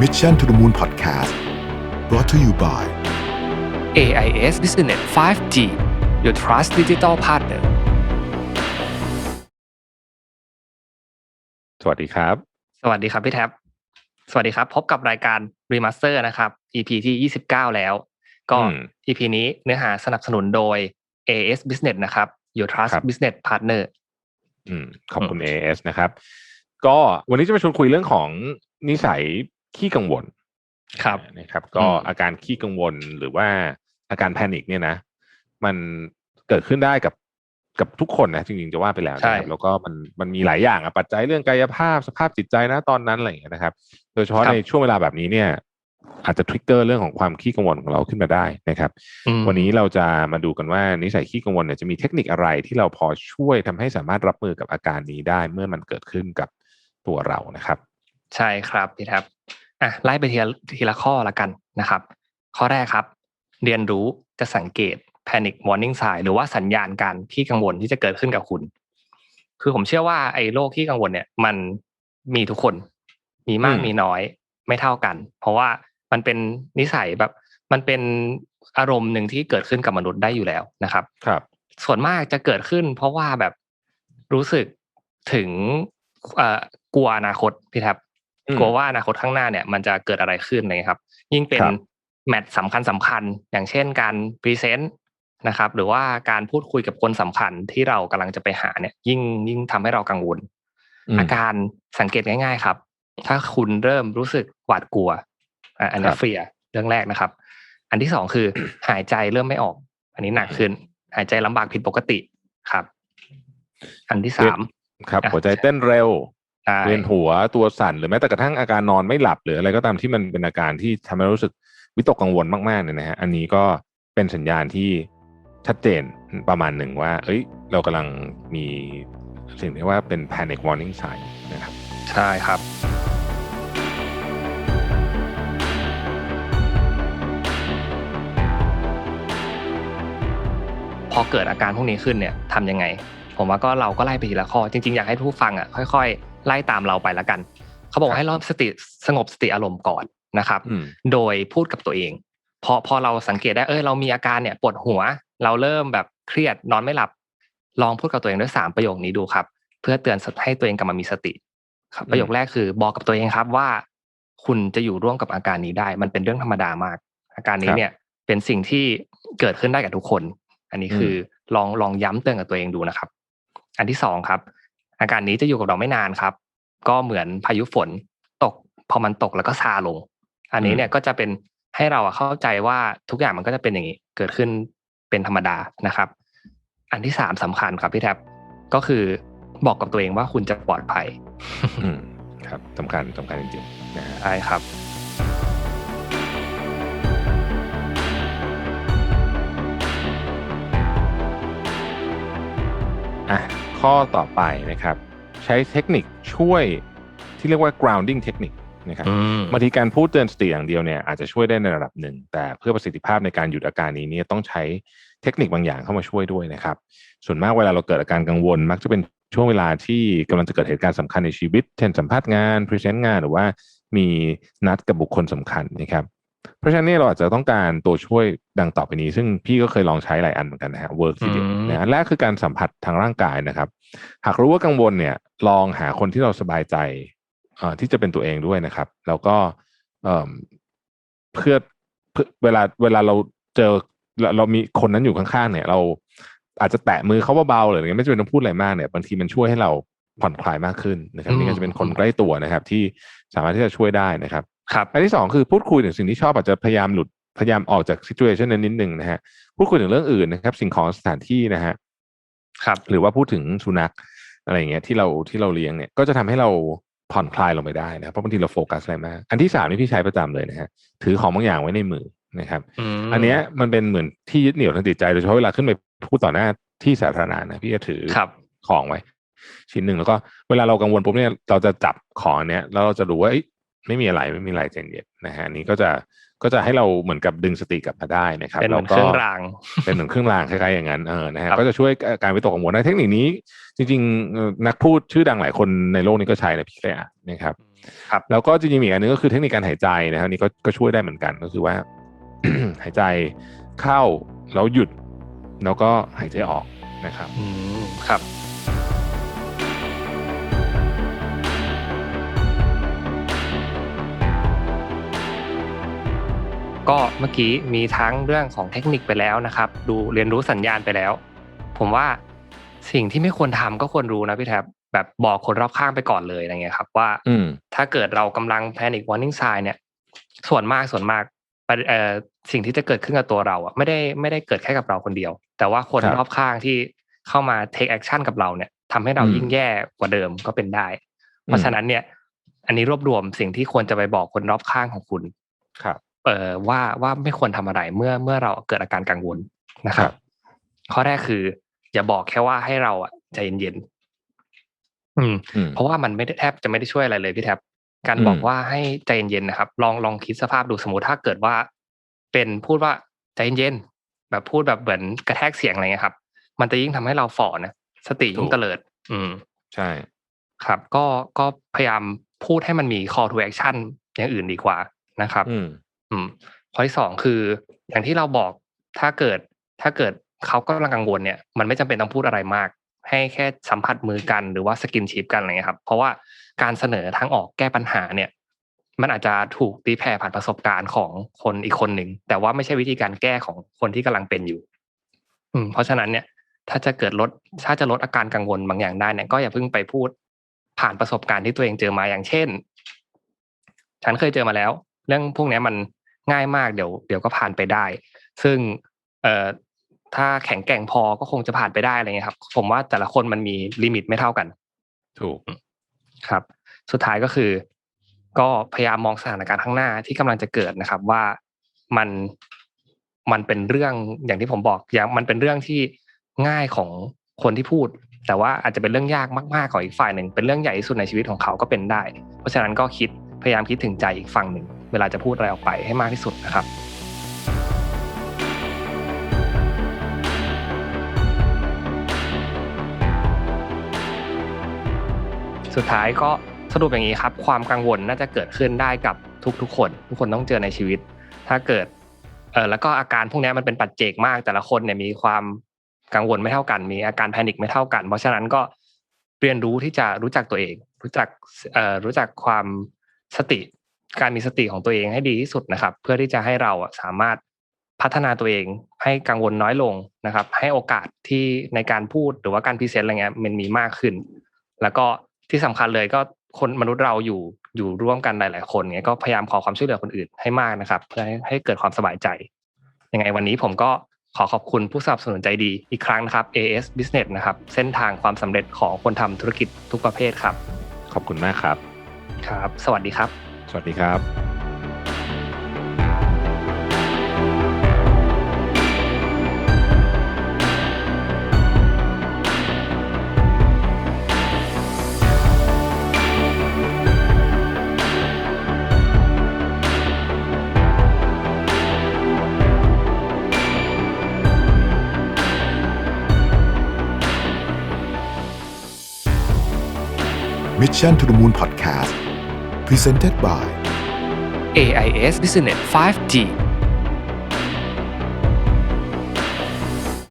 Mission to the Moon Podcast brought to you by AIS Business 5G Your Trust Digital Partner สวัสดีครับ สวัสดีครับพี่แท็บ สวัสดีครับ พบกับรายการ Remaster นะครับ EP ที่ 29 แล้ว ก็อืม EP นี้เนื้อหาสนับสนุนโดย AIS Business นะครับ Your Trust ครับ Business Partner อืมขอบคุณ AS นะครับ ก็วันนี้จะมาชวนคุยเรื่องของนิสัย ขี้กังวลครับนะครับ ก็อืมอาการขี้กังวลหรือว่าอาการแพนิคเนี่ยนะ มันเกิดขึ้นได้กับกับทุกคนนะจริงๆจะว่าไปแล้วนะครับแล้วก็มันมันมีหลายอย่างอะปัจจัยเรื่องกายภาพสภาพจิตใจนะตอนนั้นอะไรอย่างเงี้ยนะครับ โดยเฉพาะในช่วงเวลาแบบนี้เนี่ย อาจจะทริกเกอร์เรื่องของความขี้กังวลของเราขึ้นมาได้นะครับอืมวันนี้เราจะมาดูกันว่านิสัยขี้กังวลเนี่ยจะมีเทคนิคอะไรที่เราพอช่วยทำให้สามารถรับมือกับอาการนี้ได้เมื่อมันเกิดขึ้นกับตัวเรานะครับ ใช่ครับพี่แท็บ อะไล่ไปทีละทีละข้อละกันนะครับ ข้อแรกครับ เรียนรู้จะสังเกต panic warning sign หรือว่าสัญญาณการที่กังวลที่จะเกิดขึ้นกับคุณ คือผมเชื่อว่าไอ้โรคที่กังวลเนี่ย มันมีทุกคน มีมากอืมมีน้อยไม่เท่ากัน เพราะว่ามันเป็นนิสัยแบบ มันเป็นอารมณ์หนึ่งที่เกิดขึ้นกับมนุษย์ได้อยู่แล้วนะครับ ครับ ส่วนมากจะเกิดขึ้น เพราะว่าแบบรู้สึกถึงเอ่อกลัวอนาคตพี่แท็บอืม กลัวว่าอนาคตข้างหน้าเนี่ยมันจะเกิดอะไรขึ้นอะไรเลยครับ ยิ่งเป็นครับแมตช์สำคัญสำคัญอย่างเช่นการพรีเซนต์นะครับ หรือว่าการพูดคุยกับคนสำคัญที่เรากำลังจะไปหาเนี่ย ยิ่งยิ่งทำให้เรากังวลอืมอาการสังเกตง่าย ๆครับ ถ้าคุณเริ่มรู้สึกหวาดกลัวอะอันนี้ครับเฟียเรื่องแรกนะครับ อันที่สองคือหายใจเริ่มไม่ออก อันนี้หนักขึ้น หายใจลำบากผิดปกติครับ อันที่สามครับอะหัวใจเต้นเร็วใช่ เวียนหัวตัวสั่นหรือแม้แต่กระทั่งอาการนอนไม่หลับหรืออะไรก็ตามที่มันเป็นอาการที่ทำให้เรารู้สึกวิตกกังวลมากๆเนี่ยนะฮะอันนี้ก็เป็นสัญญาณที่ชัดเจนประมาณหนึ่งว่า เอ้ย เรากำลังมีสิ่งที่ว่าเป็น panic warning sign นะครับ ใช่ครับ พอเกิดอาการพวกนี้ขึ้นเนี่ยทำยังไง ผมว่าก็เราก็ไล่ไปทีละข้อ จริง ๆ อยากให้ผู้ฟังอะค่อย ๆ ไล่ตามเราไปละกัน เขาบอกครับว่าให้รอบสติสงบสติอารมณ์ก่อนนะครับอืมโดยพูดกับตัวเองพอพอเราสังเกตได้เออเรามีอาการเนี่ยปวดหัว เราเริ่มแบบเครียดนอนไม่หลับ ลองพูดกับตัวเองด้วยสามประโยคนี้ดูครับ เพื่อเตือนให้ตัวเองกลับมามีสติ ครับอืมประโยคแรกคือบอกกับตัวเองครับว่า คุณจะอยู่ร่วมกับอาการนี้ได้ มันเป็นเรื่องธรรมดามาก อาการนี้เนี่ยเป็นสิ่งที่เกิดขึ้นได้กับทุกคน อันนี้คือลองลองย้ำเตือนกับตัวเองดูนะครับ อันที่สองครับ อาการนี้จะอยู่กับเราไม่นานครับ ก็เหมือนพายุฝนตก พอมันตกแล้วก็ซาลง อันนี้เนี่ยก็จะเป็นให้เราอะเข้าใจว่าทุกอย่างมันก็จะเป็นอย่างนี้ เกิดขึ้นเป็นธรรมดานะครับ อันที่สามสำคัญครับพี่แท็บก็คือบอกกับตัวเองว่าคุณจะปลอดภัยอืมครับสำคัญสำคัญจริงๆนะฮะใช่ครับ ข้อต่อไปนะครับ ใช้เทคนิคช่วยที่เรียกว่า grounding technique นะครับอืมบางทีการพูดเตือนสติอย่างเดียวเนี่ยอาจจะช่วยได้ในระดับหนึ่ง แต่เพื่อประสิทธิภาพในการหยุดอาการนี้เนี่ยต้องใช้เทคนิคบางอย่างเข้ามาช่วยด้วยนะครับ ส่วนมากเวลาเราเกิดอาการกังวล มักจะเป็นช่วงเวลาที่กำลังจะเกิดเหตุการณ์สำคัญในชีวิต เช่นสัมภาษณ์งานพรีเซนต์งานหรือว่ามีนัดกับบุคคลสำคัญนะครับ เพราะฉะนั้นเนี่ยเราอาจจะต้องการตัวช่วยดังต่อไปนี้ ซึ่งพี่ก็เคยลองใช้หลายอันเหมือนกันนะฮะเวิร์กทีเดียวอืมนะอันแรกคือการสัมผัสทางร่างกายนะครับ หากรู้ว่ากังวลเนี่ย ลองหาคนที่เราสบายใจเอ่อที่จะเป็นตัวเองด้วยนะครับ แล้วก็เอิ่มเพื่อเพื่อเวลาเวลาเราเจอเราเรามีคนนั้นอยู่ข้างๆเนี่ย เราอาจจะแตะมือเขาเบาๆหรืออะไรเงี้ยไม่จำเป็นต้องพูดอะไรมากเนี่ยบางทีมันช่วยให้เราผ่อนคลายมากขึ้นนะครับอืมนี่ก็จะเป็นคนใกล้ตัวนะครับ ที่สามารถที่จะช่วยได้นะครับ ครับอันที่สองคือพูดคุยถึงสิ่งที่ชอบอาจจะพยายามหลุดพยายามออกจากซิ t u เ t ชันนั้นนิดนึงนะฮะพูดคุยถึงเรื่องอื่นนะครับ สิ่งของสถานที่นะฮะครับ หรือว่าพูดถึงสุนัขอะไรอย่างเงี้ยที่เราที่เราเลี้ยงเนี่ยก็จะทำให้เราผ่อนคลายลงไปได้นะครับเพราะบางทีเราโฟกัสอะไรมากอันที่สามนี่พี่ใช้ประจำเลยนะฮะถือของบางอย่างไว้ในมือนะครับมอันเนี้ยมันเป็นเหมือนที่ยึดเหนี่ยวทางจิตใจโดยเฉพาะเวลาขึ้นไปพูดต่อหน้าที่สาธารณะนะพี่จะถือครับของไว้ชิ้นหนึ่งแล้วก็เวลาเรากังวลปุ๊บเนี่ยเราจะจับของอันเนี้ยแล้วเราจะรู้ว่าเอ้ย ไม่มีอะไรไม่มีอะไรใจเย็นนะฮะอันนี้ก็จะก็จะให้เราเหมือนกับดึงสติกลับมาได้นะครับเป็นเหมือนแล้วเคก็รื่องรางเป็นเหมือนเครื่องรางคล้ายๆอย่างนั้นเออนะฮะครับก็จะช่วยการวิตกกังวลได้เทคนิคนี้ จริงๆเอ่อนักพูดชื่อดังหลายคนในโลกนี้ก็ใช้นะพี่เคยอ่านนะครับครับแล้วก็จริงๆอีกอันนึงก็คือเทคนิคการหายใจนะครับอันนี่ก็ก็ช่วยได้เหมือนกันก็คือว่า หายใจเข้าแล้วหยุด แล้วก็หายใจออกนะครับอืมครับ ก็เมื่อกี้มีทั้งเรื่องของเทคนิคไปแล้วนะครับ ดูเรียนรู้สัญญาณไปแล้ว ผมว่าสิ่งที่ไม่ควรทำก็ควรรู้นะพี่แท็บแบบบอกคนรอบข้างไปก่อนเลยอะไรเงี้ยครับ ว่าอืมถ้าเกิดเรากำลัง panic warning sign เนี่ย ส่วนมากส่วนมากประเอ่อสิ่งที่จะเกิดขึ้นกับตัวเราอะไม่ได้ไม่ได้เกิดแค่กับเราคนเดียว แต่ว่าคนครับรอบข้างที่เข้ามา take action กับเราเนี่ยทำให้เราอืมยิ่งแย่กว่าเดิมก็เป็นได้ เพราะฉะนั้นเนี่ย อันนี้รวบรวมสิ่งที่ควรจะไปบอกคนรอบข้างของคุณครับ เอ่อว่าว่าไม่ควรทำอะไรเมื่อเมื่อเราเกิดอาการกังวลนะครับครับ ข้อแรกคือ อย่าบอกแค่ว่าให้เราอะใจเย็นๆอืมอืม เพราะว่ามันไม่ได้แทบจะไม่ได้ช่วยอะไรเลยพี่แท็บการอืมบอกว่าให้ใจเย็นๆนะครับ ลองลองคิดสภาพดูสมมติถ้าเกิดว่า เป็นพูดว่าใจเย็นๆแบบพูดแบบเหมือนกระแทกเสียงอะไรเงี้ยครับ มันจะยิ่งทำให้เราฝ่อนะสติยิ่งเตลิด อืม ใช่ ครับ ก็ก็พยายามพูดให้มันมี call to action อย่างอื่นดีกว่านะครับ อืมข้อที่สองคืออย่างที่เราบอกถ้าเกิดถ้าเกิดเขากำลังกังวลเนี่ยมันไม่จำเป็นต้องพูดอะไรมาก ให้แค่สัมผัสมือกันหรือว่าสกินชิปกันอะไรเงี้ยครับ เพราะว่าการเสนอทางออกแก้ปัญหาเนี่ย มันอาจจะถูกตีแผ่ผ่านประสบการณ์ของคนอีกคนหนึ่งแต่ว่าไม่ใช่วิธีการแก้ของคนที่กำลังเป็นอยู่ อืม เพราะฉะนั้นเนี่ย ถ้าจะเกิดลดถ้าจะลดอาการกังวลบางอย่างได้เนี่ยก็อย่าเพิ่งไปพูดผ่านประสบการณ์ที่ตัวเองเจอมาอย่างเช่น ฉันเคยเจอมาแล้ว เรื่องพวกนี้มัน ง่ายมากเดี๋ยวเดี๋ยวก็ผ่านไปได้ ซึ่งเอ่อถ้าแข็งแกร่งพอก็คงจะผ่านไปได้อะไรเงี้ยครับ ผมว่าแต่ละคนมันมีลิมิตไม่เท่ากัน ถูกครับ สุดท้ายก็คือ ก็พยายามมองสถานการณ์ข้างหน้าที่กำลังจะเกิดนะครับ ว่ามันมันเป็นเรื่องอย่างที่ผมบอกอย่างมันเป็นเรื่องที่ง่ายของคนที่พูด แต่ว่าอาจจะเป็นเรื่องยากมากๆของอีกฝ่ายหนึ่งเป็นเรื่องใหญ่ที่สุดในชีวิตของเขาก็เป็นได้ เพราะฉะนั้นก็คิดพยายามคิดถึงใจอีกฝั่งหนึ่ง เวลาจะพูดอะไรออกไปให้มากที่สุดนะครับสุดท้ายก็สรุปอย่างนี้ครับ ความกังวลน่าจะเกิดขึ้นได้กับทุกๆ คน ทุกคนต้องเจอในชีวิต ถ้าเกิดเออแล้วก็อาการพวกนี้มันเป็นปัจเจกมาก แต่ละคนเนี่ยมีความกังวลไม่เท่ากัน มีอาการแพนิคไม่เท่ากัน เพราะฉะนั้นก็เรียนรู้ที่จะรู้จักตัวเอง รู้จักเอ่อรู้จักความสติ การมีสติของตัวเองให้ดีที่สุดนะครับ เพื่อที่จะให้เราอะสามารถพัฒนาตัวเองให้กังวลน้อยลงนะครับ ให้โอกาสที่ในการพูดหรือว่าการพรีเซนต์อะไรเงี้ยมันมีมากขึ้น แล้วก็ที่สำคัญเลยก็คนมนุษย์เราอยู่อยู่ร่วมกันหลาย ๆ คนเงี้ยก็พยายามขอความช่วยเหลือคนอื่นให้มากนะครับ เพื่อให้ให้เกิดความสบายใจยังไงวันนี้ผมก็ขอขอบคุณผู้สนับสนุนใจดีอีกครั้งนะครับ AS Business นะครับ เส้นทางความสำเร็จของคนทำธุรกิจทุกประเภทครับ ขอบคุณมากครับ ครับ สวัสดีครับ สวัสดีครับ Mission to the Moon Podcast Presented by AIS Business 5G